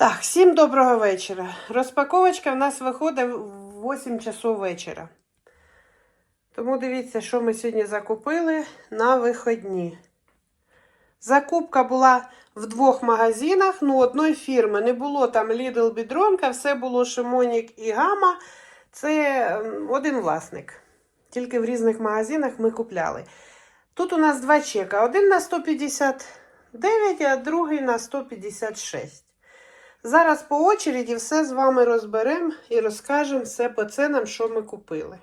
Так, всім доброго вечора. Розпаковочка в нас виходить в 8 часов вечора. Тому дивіться, що ми сьогодні закупили на виходні. Закупка була в двох магазинах, ну, одної фірми. Не було там Lidl Бідронка, все було Шимонік і Гама. Це один власник. Тільки в різних магазинах ми купляли. Тут у нас два чека. Один на 159, а другий на 156. Зараз по очереді все з вами розберемо і розкажемо все по ценам, що ми купили.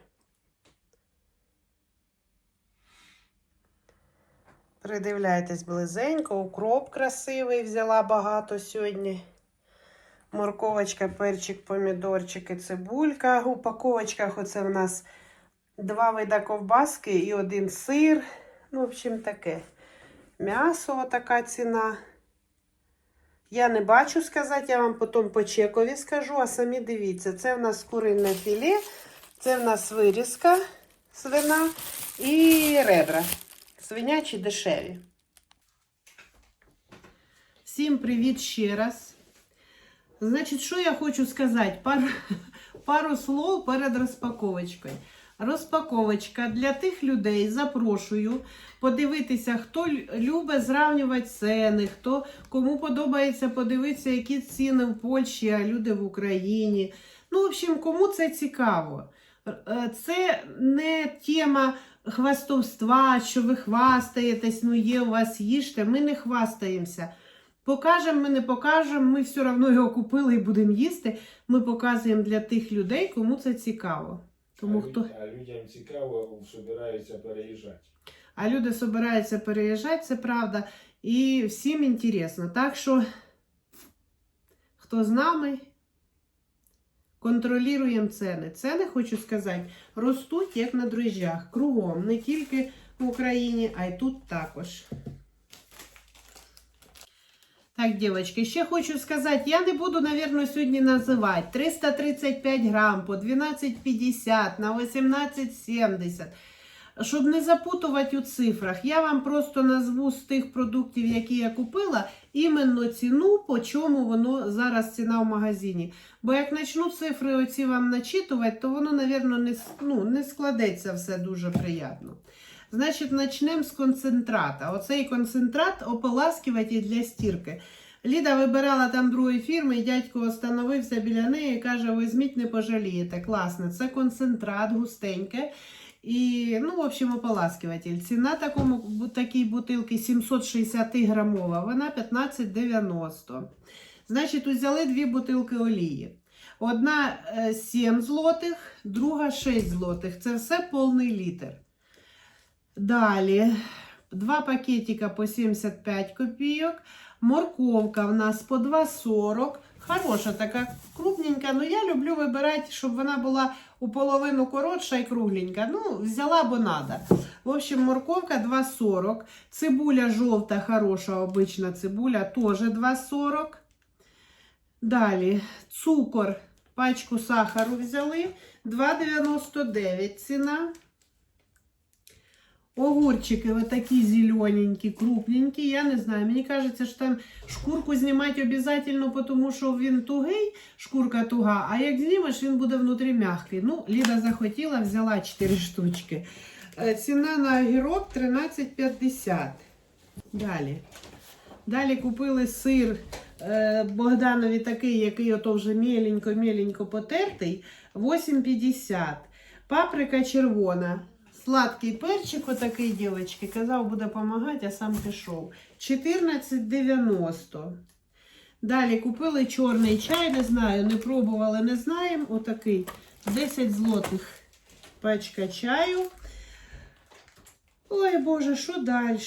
Придивляйтесь близенько, укроп красивий, взяла багато сьогодні. Морковочка, перчик, помідорчики, цибулька. В упаковочках оце в нас два вида ковбаски і один сир. Ну, в общем, таке. М'ясо, така ціна. Я не бачу сказати, я вам потім по чекові скажу, а самі дивіться. Це в нас курине філе, це в нас вирізка свина і ребра. Свинячі дешеві. Всім привіт ще раз. Значить, що я хочу сказати? Пару, пару слов перед розпаковочкою. Розпаковочка для тих людей запрошую подивитися, хто лю- любить зрівнювати ціни, хто кому подобається подивитися, які ціни в Польщі, а люди в Україні. Ну, в общем, кому це цікаво. Е, Це не тема хвастовства, що ви хвастаєтесь, ну є у вас їжте. Ми не хвастаємося. Покажемо, ми не покажемо, ми все одно його купили і будемо їсти. Ми показуємо для тих людей, кому це цікаво. Тому а, хто... а людям цікаво, збираються переїжджати. А люди збираються переїжджати, це правда. І всім інтересно. Так що, хто з нами, контролюємо ціни. Ціни, хочу сказати, ростуть як на дрожжах. Кругом. Не тільки в Україні, а й тут також. Так, дівчатки, ще хочу сказати, я не буду, мабуть, сьогодні називати 335 грам по 12,50 на 18,70. Щоб не запутувати у цифрах, я вам просто назву з тих продуктів, які я купила, іменно ціну, по чому воно зараз ціна в магазині. Бо як почну цифри оці вам начитувати, то воно, мабуть, не, ну, не складеться все дуже приємно. Значить, почнемо з концентрата. Оцей концентрат ополаскуватель для стірки. Ліда вибирала там другої фірми, і дядько остановився біля неї і каже: візьміть, не пожалієте. Класно, це концентрат густеньке. І, ну, в общем, ополаскиватель. Ціна такому, такій бутилки 760 грамова, вона 15,90. Значить, взяли дві бутилки олії. Одна е, 7 злотих, друга 6 злотих. Це все повний літр. Далі, два пакетика по 75 копійок. Морковка в нас по 2,40. Хороша така крупненька. Ну я люблю вибирати, щоб вона була у половину коротша і кругленька. Ну, взяла, бо надо. В общем, морковка 2,40. Цибуля жовта, хороша, обична цибуля, теж 2,40. Далі, цукор, пачку сахару взяли. 2,99 ціна. Огурчики вот такі зелененькі, крупненькі. Я не знаю. Мені кажеться, що там шкурку знімати обов'язково, тому що він тугий, шкурка туга, а як знімеш, він буде внутрі м'який. Ну, Ліда захотіла, взяла 4 штучки. Е, Ціна на огірок 13,50. Далі. Далі купили сир е, Богданові такий, який ото вже меленько-меленько потертий. 8,50. Паприка червона. Сладкий перчик, отакий, дівчатки, казав, буде допомагати, а сам пішов. 14,90. Далі купили чорний чай, не знаю, не пробували, не знаємо. Отакий 10 злотих пачка чаю. Ой, Боже, що далі?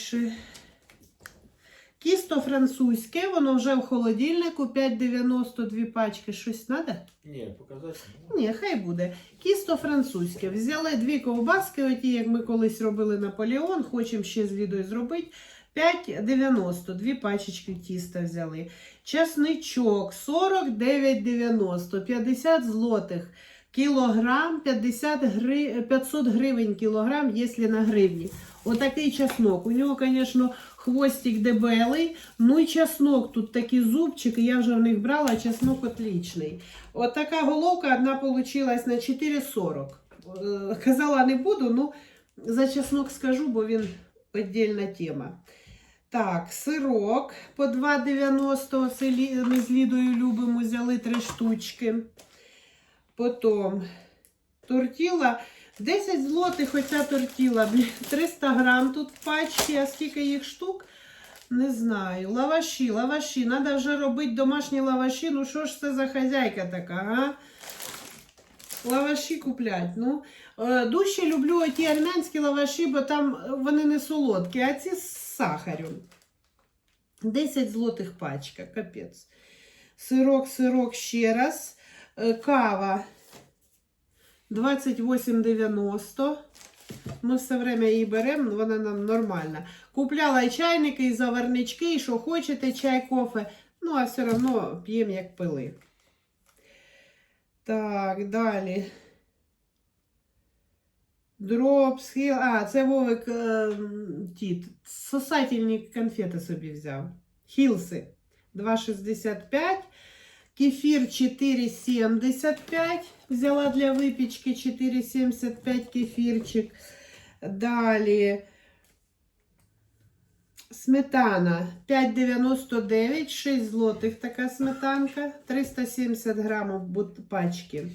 Кісто французьке, воно вже в холодильнику 5,90 дві пачки. Щось треба? Ні, показати. Ні, хай буде. Кісто французьке. Взяли дві ковбаски, оті, як ми колись робили Наполеон, хочемо ще з відео зробити. 5,90, дві пачечки тіста взяли. Часничок 49,90, 50 злотих. Кілограм 50 гри... 500 гривень кілограм, якщо на гривні. Отакий чеснок. У нього, звісно, хвостик дебелий, ну і чеснок. Тут такі зубчики, я вже в них брала, чеснок отлічний. От така головка одна получилась на 4,40. Е, Казала, не буду, ну за чеснок скажу, бо він віддільна тема. Так, сирок по 2,90 ми з Лідою любимо, взяли три штучки. Потім тортіла 10 злотих оця тортіла, 300 грам тут пачки, а скільки їх штук? Не знаю. Лаваші, лаваші. Треба вже робити домашні лаваші. Ну що ж це за хазяйка така, а? Лаваші куплять. Ну, е, дужче люблю ті армянські лаваші, бо там вони не солодкі, а ці з сахарем. 10 злотих пачка, капець. Сирок, сирок ще раз. Е, Кава 28,90. Ми все время її беремо, вона нам нормальна. Купляла і чайники, і заварнички, і що хочете, чай, кофе. Ну, а все одно п'ємо, як пили. Так, далі. Дроп, схил. А, це Вовик е, ті, сосательні конфети собі взяв. Хілси 2,65. Кефір 4,75. Взяла для випічки 4,75 кефірчик. Далі. Сметана 5,99, 6 злотих така сметанка, 370 грамів пачки.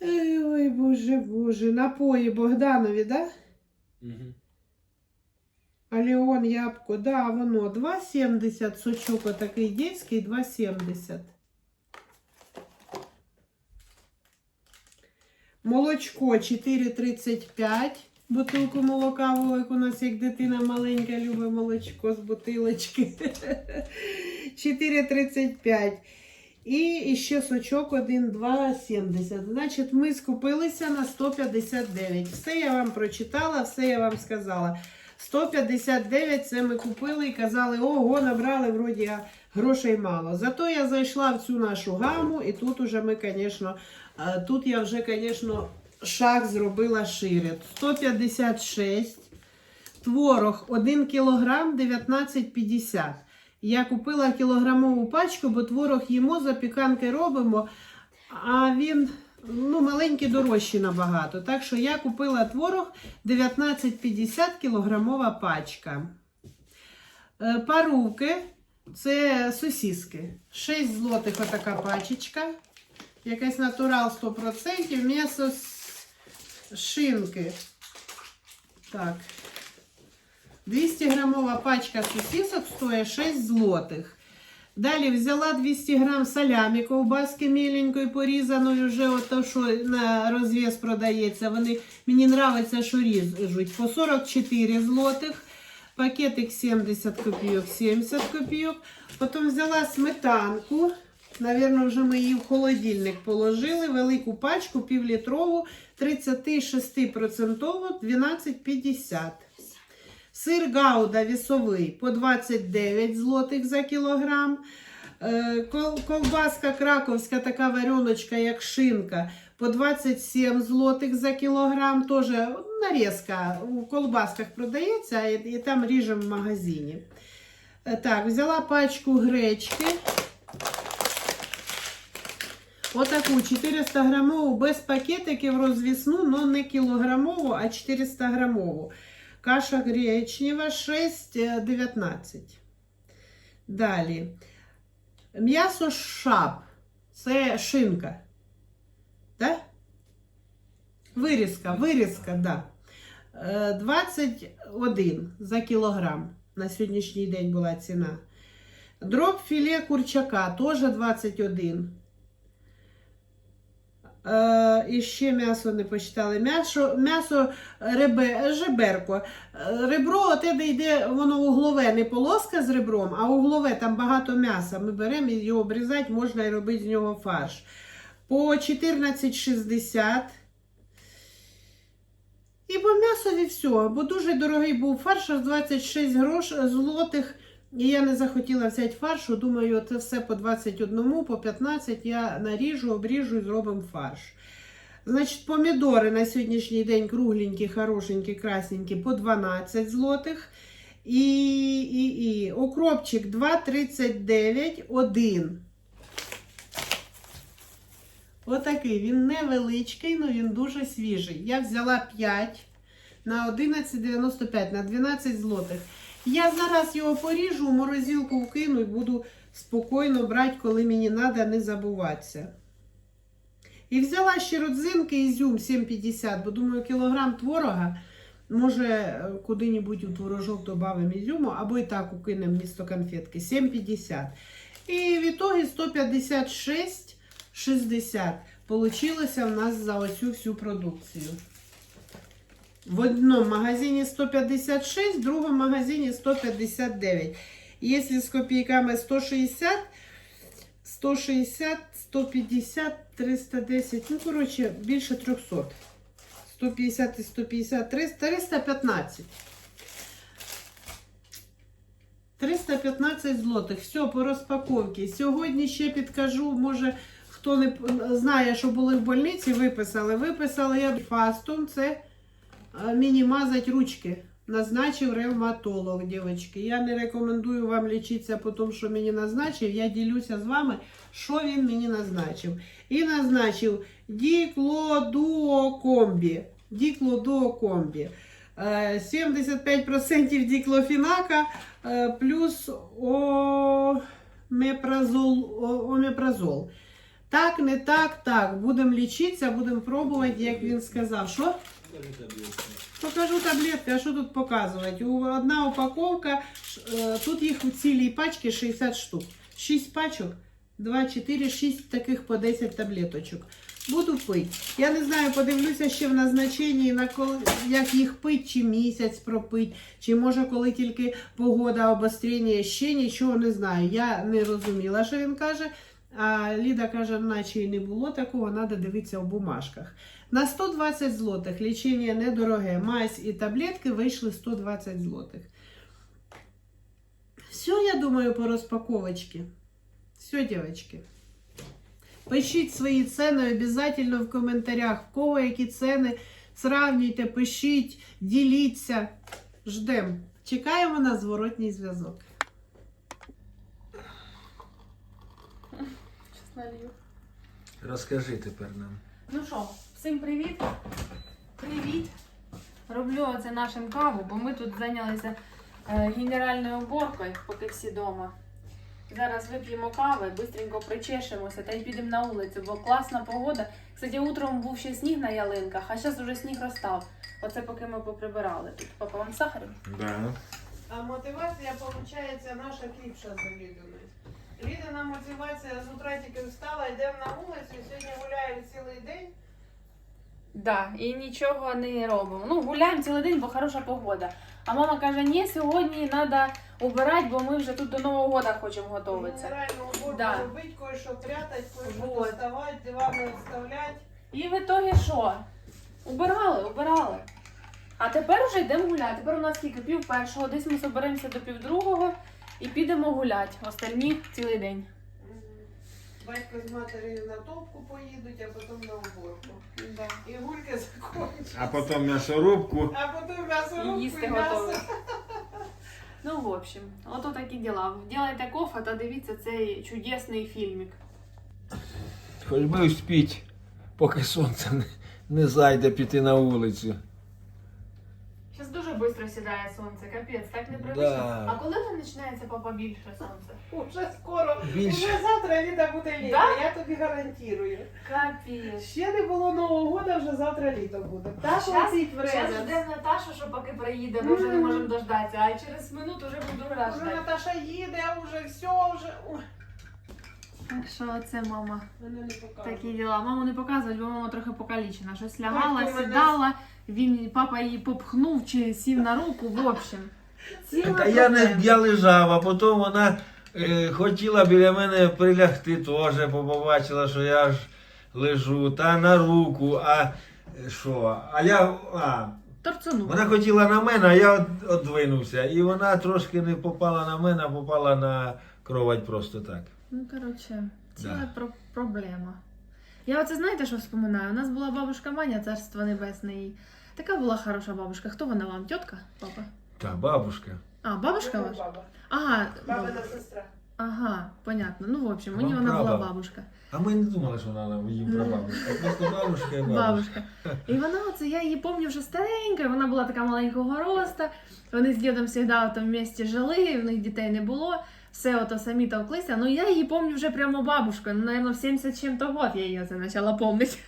Ой, ой, боже, боже. Напої Богданові, да? Угу. А Леон ябко, да, воно 2,70, сучок отакий дітський, 2,70. Молочко 4,35. Бутилку молока, Вовик у нас як дитина маленька, любить молочко з бутилочки. 4,35. І ще сочок 1,2,70. Значить, ми скупилися на 159. Все я вам прочитала, все я вам сказала. 159 це ми купили і казали, ого, набрали вроді грошей мало. Зато я зайшла в цю нашу гаму, і тут уже ми, звісно, е, тут я вже, звісно, шаг зробила шире. 156, творог 1 кг 19,50. Я купила кілограмову пачку, бо творог їмо, запіканки робимо, а він ну, маленький дорожчий набагато. Так що я купила творог 19,50 кілограмова пачка. Е, Паруки це сосиски. 6 злотих отака пачечка. Якась натурал 100%. М'ясо з шинки. Так. 200 грамова пачка сосисок стоїть 6 злотих. Далі взяла 200 грам салямі, ковбаски міленької порізаної, вже ото, що на розв'яз продається. Вони, мені подобається, що ріжуть. По 44 злотих. Пакетик 70 копійок, 70 копійок. Потім взяла сметанку. Навірно, вже ми її в холодильник положили. Велику пачку, півлітрову, 36% 12,50. Сир гауда вісовий по 29 злотих за кілограм. Е, Ковбаска краковська, така вареночка, як шинка, по 27 злотих за кілограм. Теж нарізка у колбасках продається, і, там ріжемо в магазині. Е, Так, взяла пачку гречки. Отаку 400 грамову без пакетиків розвісну, але не кілограмову, а 400 грамову. Каша гречнева 6,19. Далі. М'ясо шап. Це шинка. Да? Вирізка, вирізка, да. Е, 21 за кілограм. На сьогоднішній день була ціна. Дроб філе курчака теж 21. Е, і ще м'ясо не почитали. М'ясо, м'ясо ребе, жеберко. Е, Ребро, от де йде, воно углове, не полоска з ребром, а углове, там багато м'яса. Ми беремо і його обрізати, можна і робити з нього фарш. По 14,60. І по м'ясові все. Бо дуже дорогий був фарш, аж 26 грош, злотих І я не захотіла взяти фаршу. Думаю, це все по 21, по 15 я наріжу, обріжу і зробимо фарш. Значить, помідори на сьогоднішній день кругленькі, хорошенькі, красненькі по 12 злотих. І, і, і укропчик 2,39 один. Отакий. Він невеличкий, але він дуже свіжий. Я взяла 5 на 11,95 на 12 злотих. Я зараз його поріжу, в морозилку вкину і буду спокійно брати, коли мені треба, не забуватися. І взяла ще родзинки ізюм 7,50, бо думаю, кілограм творога. Може, е, куди-небудь у творожок додамо ізюму, або і так укинемо місто конфетки 7,50. І в ітогі 156,60 получилося в нас за оцю всю продукцію. В одному магазині 156, в другому магазині 159. Якщо з копійками 160, 160, 150, 310, ну, коротше, більше 300. 150 і 150, 300, 315. 315 злотих. Все по розпаковці. Сьогодні ще підкажу, може, хто не знає, що були в больниці, виписали. Виписали я фастум, це е, міні-мазать ручки. Назначив ревматолог, дівчатки. Я не рекомендую вам лічитися по тому, що мені назначив. Я ділюся з вами, що він мені назначив. І назначив діклодуокомбі. Діклодуокомбі. Е, 75% діклофінака е, плюс омепразол. омепразол. Так, не так, так. Будемо лічитися, будемо пробувати, як він сказав. Що? Покажу таблетки, а що тут показувати? Одна упаковка, е, тут їх у цілій пачці 60 штук. 6 пачок, 2, 4, 6 таких по 10 таблеточок. Буду пити. Я не знаю, подивлюся ще в назначенні, як їх пить, чи місяць пропить, чи може коли тільки погода, обострення, ще нічого не знаю. Я не розуміла, що він каже. А Ліда каже, наче і не було такого, треба дивитися в бумажках. На 120 злотих лічення недороге. Мазь і таблетки вийшли 120 злотих. Все, я думаю, по розпаковочці. Все, девочки. Пишіть свої ціни обов'язково в коментарях. В кого які ціни. Сравнюйте, пишіть, діліться. Ждем. Чекаємо на зворотній зв'язок. Налью. Розкажи тепер нам. Ну що, всім привіт. Привіт. Роблю оце нашим каву, бо ми тут зайнялися е, генеральною уборкою, поки всі вдома. Зараз вип'ємо кави, швидко причешемося та й підемо на вулицю, бо класна погода. Кстати, утром був ще сніг на ялинках, а зараз вже сніг розстав. Оце поки ми поприбирали тут. Папа, вам сахару? Да. А мотивація, виходить, наша кліпша за Лідиною. Лідина мотивація з утра тільки встала, йдемо на вулицю, сьогодні гуляємо цілий день. Да, і нічого не робимо. Ну, гуляємо цілий день, бо хороша погода. А мама каже, ні, сьогодні треба убирати, бо ми вже тут до Нового року хочемо готуватися. Генеральну уборку Да. робити, кое-що прятати, кое-що Вот. доставати, дивани вставляти. І в ітогі що? Убирали, убирали. А тепер вже йдемо гуляти. Тепер у нас скільки пів першого, десь ми соберемося до півдругого і підемо гуляти. Остальні цілий день. Батько з матері на топку поїдуть, а потім на уборку. І гульки закончаться. А потім м'ясорубку. А потім м'ясорубку І їсти і м'ясо. готові. Ну, в общем, ото такі діла. Ділайте кофе та дивіться цей чудесний фільмик. Хоч би успіть, поки сонце не, не зайде піти на вулицю. Зараз дуже швидко сідає сонце, капець, так непривично. Да. А коли вже починається папа більше сонце? Уже скоро. Більше. Уже завтра літо буде літо, Да? я тобі гарантую. Капець. Ще не було Нового года, вже завтра літо буде. Так летить Зараз время. ждемо Наташу, що поки приїде, бо вже не можемо дождатися, а через минуту вже буду Уже ждати. Наташа їде, уже все, вже. Ой, Так що це мама. мене не показує. Такі діла. Маму не показують, бо мама трохи покалічена. Щось лягала, Батько мене- сідала, він, папа її попхнув чи сів на руку, в общем. Ціла Та я не проблема. я лежав, а потім вона е, хотіла біля мене прилягти теж, бо побачила, що я ж лежу, та на руку, а е, що? А я. А, торцунув. Вона хотіла на мене, а я од- одвинувся. І вона трошки не попала на мене, а попала на кровать просто так. Ну, коротше, ціла Да. про- проблема. Я оце знаєте, що вспоминаю? У нас була бабушка Маня, царство небесне їй. Така була хороша бабушка. Хто вона вам? Тітка? Папа? Та, бабушка. А, бабушка ваша? Баба. Ага, Бабина баб- сестра. ага, понятно. Ну, в общем, Вам мені вона була прабаб. бабушка. А ми не думали, що вона нам їм прабабушка. Просто бабушка і бабушка. Бабушка. І вона оце, я її пам'ятаю вже старенька, вона була така маленького роста. Вони з дідом завжди в місті жили, в них дітей не було. Все ото самі товклися. Ну я її пам'ятаю вже прямо бабушкою. Ну, наверное, в 70 чим-то год я її оце почала пам'ятати.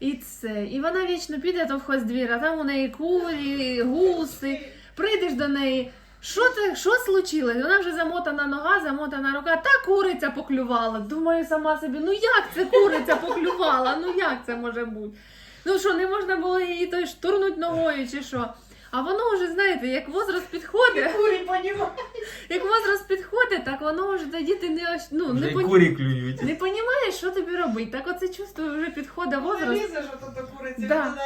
І це. І вона вічно піде то в хоз двір, а там у неї курі, гуси. Прийдеш до неї. Що це, що случилось? Вона вже замотана нога, замотана рука, та куриця поклювала. Думаю сама собі, ну як це куриця поклювала? Ну як це може бути? Ну що, не можна було її той штурнуть ногою чи що? А воно вже, знаєте, як возраст підходить, Курі понімає. як возраст підходить, так воно вже тоді ти не, ось- ну, не, й пон... курі клюють. не понімаєш, що тобі робити. Так оце чувствую, вже підходить Вона возраст. лізе, що тут куриця, Да. вона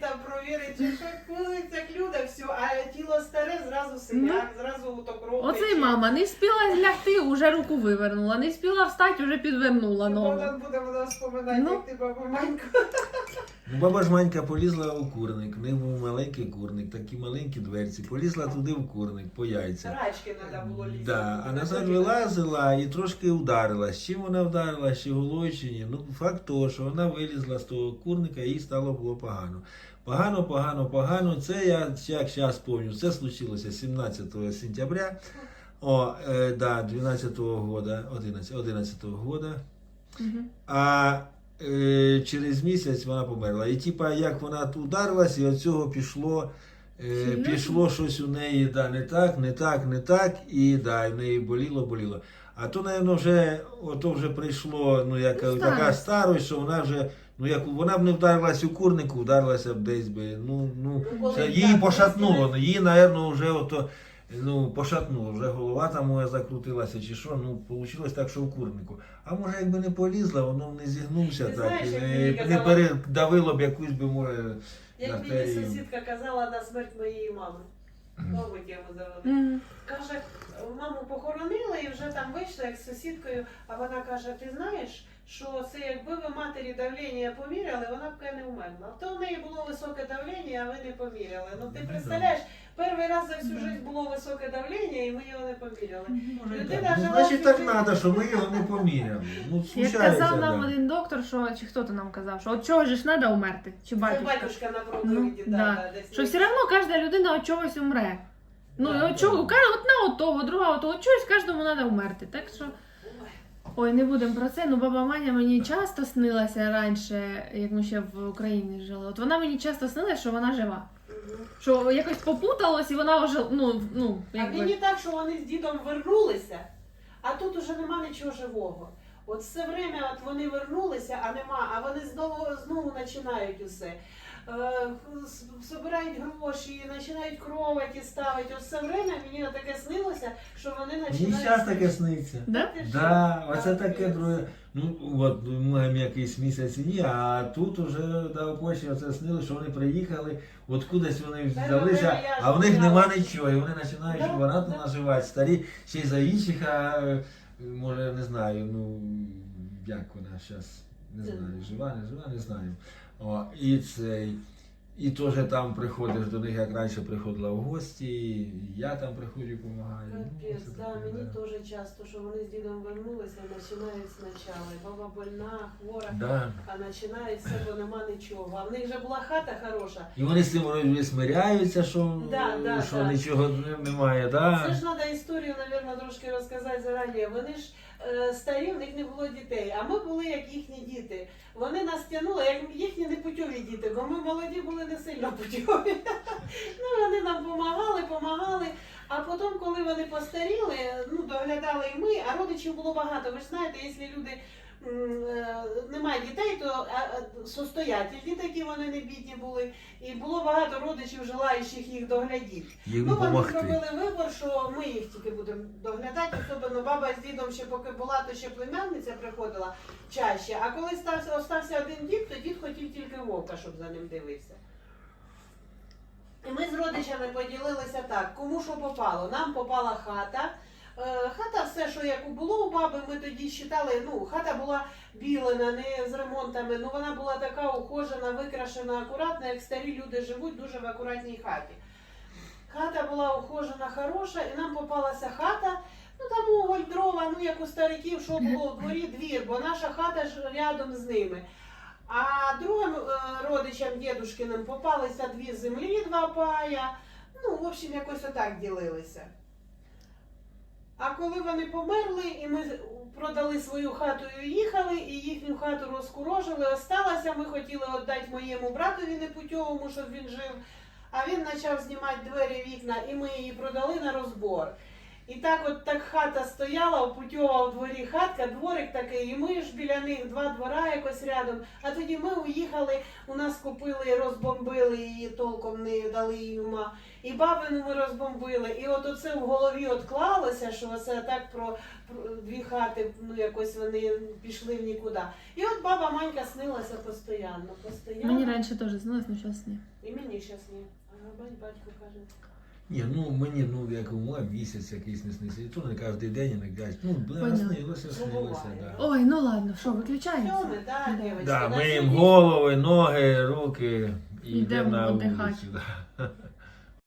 там провірить, чи що куриця клюда, все, а тіло старе, зразу синяк, зразу то кров. Оце й тече. мама не встигла лягти, уже руку вивернула, не встигла встати, вже підвернула ногу. Богдан буде вона вспоминати, Ну. як ти баба Манько. Ну, баба ж Манька полізла у курник. В них був маленький курник, такі маленькі дверці. Полізла туди в курник по яйця. Рачки треба було лізти. Да, а назад вилазила і трошки вдарилась. Чим вона вдарила, чи голою, чи ні? Ну, факт того, що вона вилізла з того курника їй стало було погано. Погано, погано, погано. Це я як зараз пам'ятаю. Це случилося 17 сентября. О, е, да, 12-го года, 11, 11-го года. Мгм. А е, через місяць вона померла. І типа, як вона ударилась, і від цього пішло, е, пішло щось у неї да, не так, не так, не так, і да, і в неї боліло, боліло. А то, напевно, вже, ото вже прийшло, ну, як, Ну, така старість. старость, що вона вже, ну, як вона б не вдарилась у курнику, вдарилася б десь би. Ну, ну, Ну, це так, її коли пошатнуло. Ну, її, напевно, вже ото. Ну, пошатнуло, вже голова там моя закрутилася чи що, ну, вийшло так, що в курнику. А може, якби не полізла, воно б не зігнувся Ти так, знаєш, і не, мені не казала- передавило б якусь би, може, Як мені сусідка казала на смерть моєї мами. Мабуть, я завели. Каже, маму похоронили і вже там вийшла як з сусідкою, а вона каже: ти знаєш, що це якби ви матері давлення поміряли, вона б не вмерла. То в неї було високе давлення, а ви не поміряли. Ну ти Ну, представляєш, перший раз за всю життя було високе давлення, і ми його не поміряли. Людина Ну, жила значить, так життя. треба, що ми його не поміряли. Ну, Як случається, казав нам да. один доктор, що чи хто то нам казав, що от чого ж треба умерти? Чи Це батюшка? батюшка на Ну, проповіді, да. да, да, десь. Що все одно кожна людина від чогось умре. Ну, Да, і от да. чого, каже, одна от того, друга от того, от чогось кожному треба умерти. Так що, Ой. ой, не будемо про це. Ну, баба Маня мені часто снилася раніше, як ми ще в Україні жили. От вона мені часто снилася, що вона жива. Що якось попуталось і вона вже, ну, ну, А якби. мені так, що вони з дідом вернулися, а тут уже нема нічого живого. От все время от вони вернулися, а нема, а вони знову знову починають усе. Е, Собирають гроші, починають кроваті ставити. От все время мені таке снилося, що вони Мені зараз таке сниться. Да? Да, оце Так, таке друге. Ну, от, маємо якийсь місяць ні, а тут уже да, Польщі оце снили, що вони приїхали, от кудись вони взялися, а в них нема нічого, і вони починають Да, багато да. наживати, старі, ще й за інших, а е, може, не знаю, ну, як вона зараз, не знаю, жива, не жива, не знаю. О, і цей. І теж там приходиш до них, як раніше приходила в гості, я там приходжу, допомагаю. Ну, Капець, оце да, мені да. теж часто, що вони з дідом вернулися починають спочатку. Баба больна, хвора, Да. а починають все, бо нема нічого. А в них вже була хата хороша. І вони з цим смиряються, що, Да, да, що да. нічого немає, да? Це ж треба історію, мабуть, трошки розказати зарані. Вони ж старі, в них не було дітей, а ми були як їхні діти. Вони нас тягнули, як їхні непутьові діти, бо ми молоді були не сильно путьові. ну, вони нам допомагали, допомагали. А потім, коли вони постаріли, ну, доглядали і ми, а родичів було багато. Ви ж знаєте, якщо люди е, немає дітей, то а, а, состоятельні такі вони не бідні були. І було багато родичів, желаючих їх доглядіти. Ну, вони зробили вибір, що ми їх тільки будемо доглядати. Особливо баба з дідом ще поки була, то ще племянниця приходила чаще. А коли стався, остався один дід, то дід хотів тільки вовка, щоб за ним дивився. І ми з родичами поділилися так, кому що попало. Нам попала хата. Е, Хата, все, що як було у баби, ми тоді считали, ну, хата була білена, не з ремонтами, ну вона була така ухожена, викрашена, акуратна, як старі люди живуть дуже в акуратній хаті. Хата була ухожена, хороша, і нам попалася хата, ну там уголь, дрова, ну як у стариків, що було в дворі, двір, бо наша хата ж рядом з ними. А другим е, родичам дідушкиним попалися дві землі, два пая. Ну, в общем, якось отак ділилися. А коли вони померли, і ми продали свою хату і уїхали, і їхню хату розкурожили, осталася, ми хотіли віддати моєму братові непутьовому, щоб він жив. А він почав знімати двері, вікна, і ми її продали на розбор. І так от так хата стояла, у путьова у дворі хатка, дворик такий, і ми ж біля них два двора якось рядом. А тоді ми уїхали, у нас купили, розбомбили її, толком не дали їй ума. І бабину ми розбомбили. І от оце в голові отклалося, що оце так про, про дві хати, ну якось вони пішли в нікуди. І от баба Манька снилася постійно, постійно. Мені раніше теж знилось, але зараз ні. І мені зараз ні. А бать- батько каже. Ні, ну мені ну як умова, місяць якийсь не снився. І то не кожен день, іноді. Ну, блин, Понятно. снилося, снилося, да. Ой, ну ладно, що, виключається? Все, ми, да, Да. Да, на миємо сьогодні- голови, ноги, руки і Йдемо йдемо на вулицю. Да.